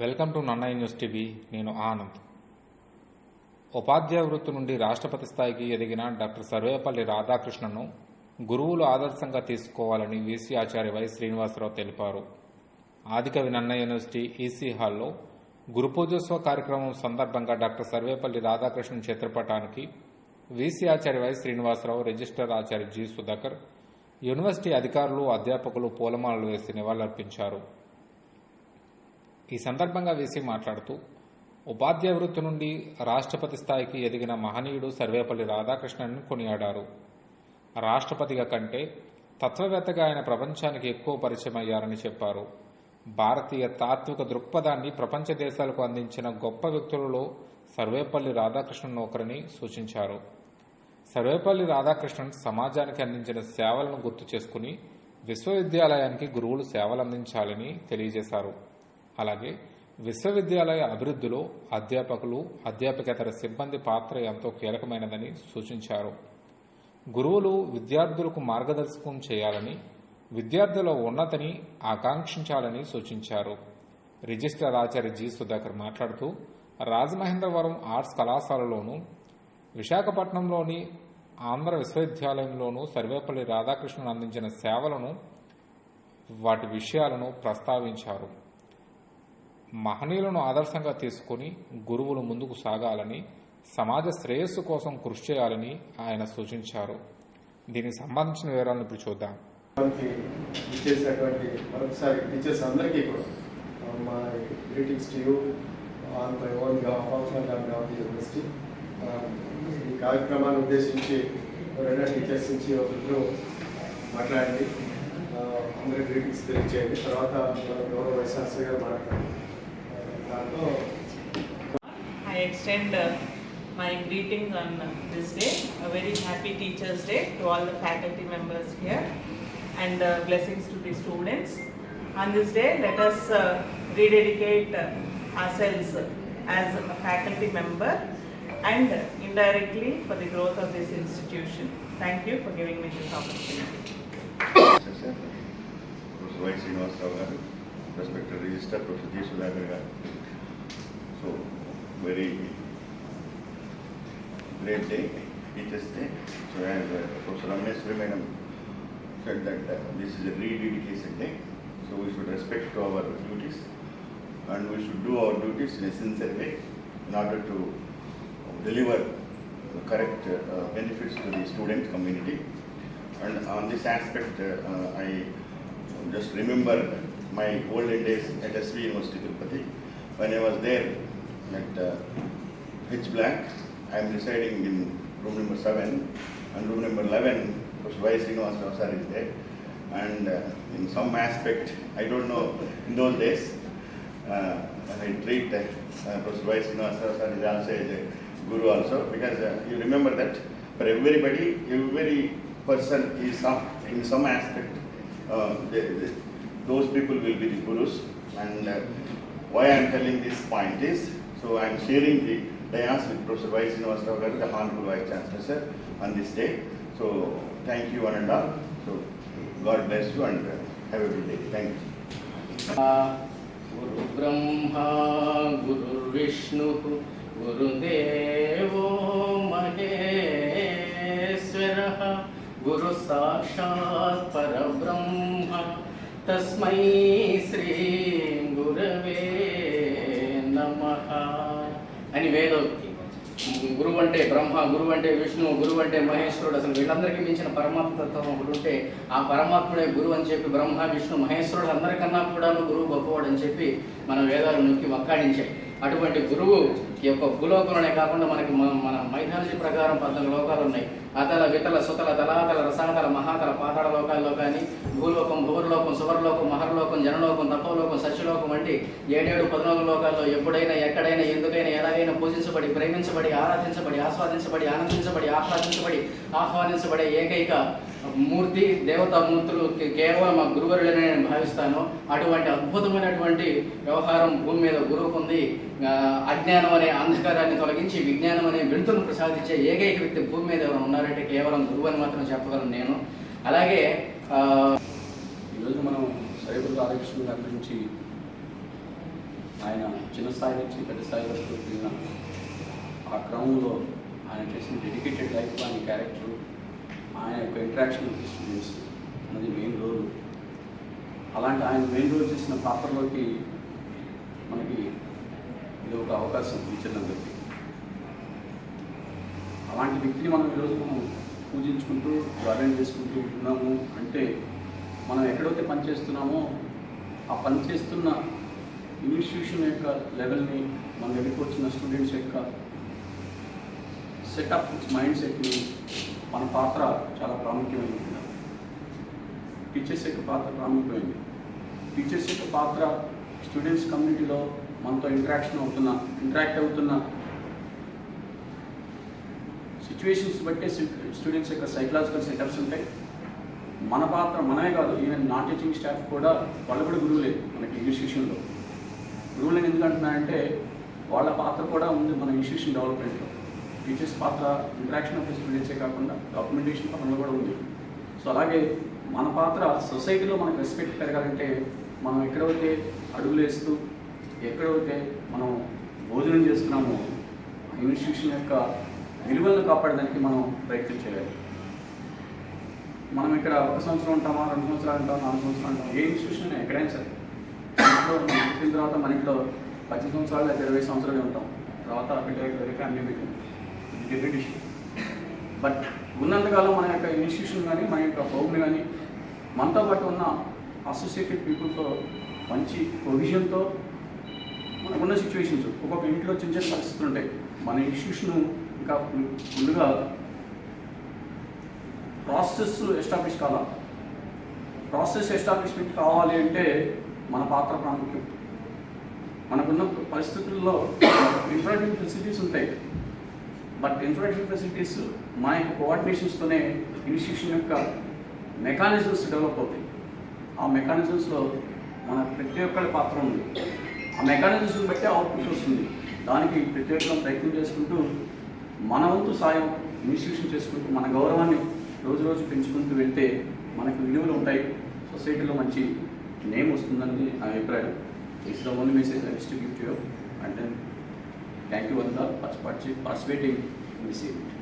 Welcome to నన్న news TV. నేను ఆనంద్. ఉపాధ్యాయ వృత్తి నుండి రాష్ట్రపతి స్థాయికి ఎదిగిన డాక్టర్ సర్వేపల్లి రాధాకృష్ణను గురువులు ఆదర్శంగా తీసుకోవాలని వీసీ ఆచార్య వై శ్రీనివాసరావు తెలిపారు. ఆదికవి నన్న యూనివర్సిటీ ఈసీ హాల్లో గురుపూజోత్సవ కార్యక్రమం సందర్భంగా డాక్టర్ సర్వేపల్లి రాధాకృష్ణ చిత్రపటానికి VC Acharya Y Srinivasa Rao register Acharya G Sudhakar university అధికారులు అధ్యాపకులు పూలమాలలు వేసి నివాళులర్పించారు. ఈ సందర్భంగా వీసీ మాట్లాడుతూ ఉపాధ్యాయ వృత్తి నుండి రాష్ట్రపతి స్థాయికి ఎదిగిన మహనీయుడు సర్వేపల్లి రాధాకృష్ణన్ కొనియాడారు. రాష్ట్రపతిగా కంటే తత్వవేత్తగా ఆయన ప్రపంచానికి ఎక్కువ పరిచయం అయ్యారని చెప్పారు. భారతీయ తాత్విక దృక్పథాన్ని ప్రపంచ దేశాలకు అందించిన గొప్ప వ్యక్తులలో సర్వేపల్లి రాధాకృష్ణన్ ఒకరిని సూచించారు. సర్వేపల్లి రాధాకృష్ణన్ సమాజానికి అందించిన సేవలను గుర్తు చేసుకుని విశ్వవిద్యాలయానికి గురువులు సేవలు అందించాలని తెలియజేశారు. అలాగే విశ్వవిద్యాలయ అభివృద్ధిలో అధ్యాపకులు అధ్యాపకేతర సిబ్బంది పాత్ర ఎంతో కీలకమైనదని సూచించారు. గురువులు విద్యార్థులకు మార్గదర్శకం చేయాలని విద్యార్థుల ఉన్నతిని ఆకాంక్షించాలని సూచించారు. రిజిస్టర్ ఆచార్య జి సుధాకర్ మాట్లాడుతూ రాజమహేంద్రవరం ఆర్ట్స్ కళాశాలలోను విశాఖపట్నంలోని ఆంధ్ర విశ్వవిద్యాలయంలోనూ సర్వేపల్లి రాధాకృష్ణన్ అందించిన సేవలను వాటి విషయాలను ప్రస్తావించారు. మహనీయులను ఆదర్శంగా తీసుకుని గురువులు ముందుకు సాగాలని సమాజ శ్రేయస్సు కోసం కృషి చేయాలని ఆయన సూచించారు. దీనికి సంబంధించిన వివరాలను ఇప్పుడు చూద్దాం. ఇచ్చేసినటువంటి మరొకసారి టీచర్స్ అందరికీ కూడా మా greetings to you on my own of university ఈ కార్యక్రమాన్ని ఉద్దేశించి ఎవరైనా టీచర్స్ నుంచి ఒకరు మాట్లాడండి. అందరి గ్రీటింగ్స్ తెలియజేయండి. తర్వాత మన గౌరవ వైశాస్త్రి గారు మాట్లాడండి I extend uh, my greetings on uh, this day, a very happy Teachers' Day to all the faculty members here and uh, blessings to the students. On this day, let us uh, rededicate uh, ourselves as a faculty member and indirectly for the growth of this institution. Thank you for giving me this opportunity respected Registrar Professor G. So, very great day, Teachers Day. So, as uh, Professor Ramneswari said that uh, this is a rededication day, so we should respect to our duties and we should do our duties in a sincere way in order to deliver the correct uh, benefits to the student community. And on this aspect, uh, I just remember my olden days at SV University Tirupati. When I was there at uh, H Black, I am residing in room number seven, and room number eleven, Professor Y. Srinivasa sir is there. And uh, in some aspect, I don't know, in those days, uh, I treat uh, uh, Professor sir is also as a guru also, because uh, you remember that for everybody, every person is some, in some aspect, uh, they- they- those people will be the gurus. And uh, why I'm telling this point is, so I'm sharing the dayas with Professor Vai Srinivasrao the Honorable Vice Chancellor, sir, on this day. So thank you one and all. So God bless you and uh, have a good day. Thank you. गुरु ब्रह्मा गुरुर्विष्णुः गुरुदेवो महेश्वरः गुरुसाक्षात् Parabrahma. తస్మై శ్రీ గురవే నమ. అని వేదోక్తి గురువు అంటే బ్రహ్మ గురువు అంటే విష్ణువు గురువు అంటే మహేశ్వరుడు. అసలు వీళ్ళందరికీ మించిన పరమాత్మ తత్వం ఒకటి ఉంటే ఆ పరమాత్ముడే గురువు అని చెప్పి బ్రహ్మ విష్ణు మహేశ్వరుడు అందరికన్నా కూడా గురువు గొప్పవాడు అని చెప్పి మన వేదాలు నొక్కి వక్కాడించాయి అటువంటి గురువు ఈ యొక్క భూలోకంలోనే కాకుండా మనకి మన- మైథాలజీ ప్రకారం పద్నాలుగు లోకాలు ఉన్నాయి. అతల వితల సుతల తలాతల రసాతల మహాతల పాతాళ లోకాల్లో కానీ భూలోకం భూవర్లోకం సువర్లోకం మహర్లోకం జనలోకం తపోలోకం సత్యలోకం వంటి ఏడేడు పద్నాలుగు లోకాల్లో ఎప్పుడైనా ఎక్కడైనా ఎందుకైనా ఎలాగైనా పూజించబడి ప్రేమించబడి ఆరాధించబడి ఆస్వాదించబడి ఆనందించబడి ఆహ్లాదించబడి ఆహ్వానించబడే ఏకైక మూర్తి దేవతా మూర్తులు కేవలం మా గురువరులనే నేను భావిస్తాను. అటువంటి అద్భుతమైనటువంటి వ్యవహారం భూమి మీద గురువు పొంది అజ్ఞానం అనే అంధకారాన్ని తొలగించి విజ్ఞానం అనే వెలుతును ప్రసాదించే ఏకైక వ్యక్తి భూమి మీద ఎవరు ఉన్నారంటే కేవలం గురువు అని మాత్రం చెప్పగలను నేను. అలాగే ఈరోజు మనం సైబర్ రాధాకృష్ణ గారి గురించి ఆయన చిన్న స్థాయి నుంచి పెద్ద స్థాయి వరకు ఆ క్రమంలో ఆయన చేసిన డెడికేటెడ్ లైఫ్ ఆయన క్యారెక్టర్ ఆయన యొక్క ఇంటరాక్షన్ విత్ స్టూడెంట్స్ అన్నది మెయిన్ రోల్ అలాంటి ఆయన మెయిన్ రోల్ చేసిన పాత్రలోకి మనకి ఇది ఒక అవకాశం టీచర్లందరికీ అలాంటి వ్యక్తిని మనం ఈరోజు మనం పూజించుకుంటూ గార్డెన్ చేసుకుంటూ ఉన్నాము అంటే మనం ఎక్కడైతే పనిచేస్తున్నామో ఆ పనిచేస్తున్న ఇన్స్టిట్యూషన్ యొక్క లెవెల్ని మన దగ్గరికి వచ్చిన స్టూడెంట్స్ యొక్క సెటప్ మైండ్ సెట్ని మన పాత్ర చాలా ప్రాముఖ్యమైనది టీచర్స్ యొక్క పాత్ర ప్రాముఖ్యమైంది. టీచర్స్ యొక్క పాత్ర స్టూడెంట్స్ కమ్యూనిటీలో మనతో ఇంటరాక్షన్ అవుతున్న ఇంటరాక్ట్ అవుతున్న సిచ్యువేషన్స్ బట్టే స్టూడెంట్స్ యొక్క సైకలాజికల్ సెటప్స్ ఉంటాయి. మన పాత్ర మనమే కాదు ఈవెన్ నాన్ టీచింగ్ స్టాఫ్ కూడా వాళ్ళు కూడా గురువులే మనకి ఇన్స్టిట్యూషన్లో. గురువులను ఎందుకంటున్నారంటే వాళ్ళ పాత్ర కూడా ఉంది మన ఇన్స్టిట్యూషన్ డెవలప్మెంట్లో. టీచర్స్ పాత్ర ఇంటరాక్షన్ ఆఫ్ స్టూడెంట్సే కాకుండా డాక్యుమెంటేషన్ పనులు కూడా ఉంది. సో అలాగే మన పాత్ర సొసైటీలో మనకు రెస్పెక్ట్ పెరగాలంటే మనం ఎక్కడైతే అడుగులు వేస్తూ ఎక్కడైతే మనం భోజనం చేస్తున్నామో ఇన్స్టిట్యూషన్ యొక్క విలువలను కాపాడడానికి మనం ప్రయత్నం చేయాలి. మనం ఇక్కడ ఒక సంవత్సరం ఉంటామా రెండు సంవత్సరాలు ఉంటాం నాలుగు సంవత్సరాలు ఉంటాం ఏ ఇన్స్టిట్యూషన్ ఎక్కడైనా సరే ఇంట్లో మనం పుట్టిన తర్వాత మన ఇంట్లో పది సంవత్సరాలు లేదా ఇరవై సంవత్సరాలు ఉంటాం. తర్వాత బిడ్డ family meeting different issue but ఉన్నంతకాలం మన యొక్క ఇన్స్టిట్యూషన్ కానీ మన యొక్క హోమ్ని కానీ మనతో పాటు ఉన్న అసోసియేటెడ్ పీపుల్తో మంచి ప్రొవిజన్తో మనకున్న సిచ్యువేషన్స్ ఒక్కొక్క ఇంట్లో చిన్న చిన్న పరిస్థితులు ఉంటాయి. మన ఇన్స్టిట్యూషన్ ఇంకా ముందుగా ప్రాసెస్ ఎస్టాబ్లిష్ కావాలా ప్రాసెస్ ఎస్టాబ్లిష్మెంట్ కావాలి అంటే మన పాత్ర ప్రాముఖ్యం. మనకున్న పరిస్థితుల్లో ఇన్ఫ్రాస్ట్రక్చర్ ఫెసిలిటీస్ ఉంటాయి. బట్ ఇన్ఫ్రాస్ట్రక్చర్ ఫెసిలిటీస్ మన యొక్క కోఆర్డినేషన్స్తోనే ఇన్స్టిట్యూషన్ యొక్క మెకానిజమ్స్ డెవలప్ అవుతాయి. ఆ మెకానిజమ్స్లో మన ప్రతి ఒక్కరి పాత్ర ఉంది. ఆ మెకానిజమ్స్ని బట్టి అవుట్పుట్ వస్తుంది. దానికి ప్రతి ఒక్కరం ప్రయత్నం చేసుకుంటూ మన వంతు సాయం ఇన్స్టిట్యూషన్ చేసుకుంటూ మన గౌరవాన్ని రోజు రోజు పెంచుకుంటూ వెళ్తే మనకు విలువలు ఉంటాయి. సొసైటీలో మంచి నేమ్ వస్తుందని నా అభిప్రాయం. It's the only message I distribute you and then thank you అంతా పార్టిసిపేటింగ్ ఇన్ దిస్ ఈవెంట్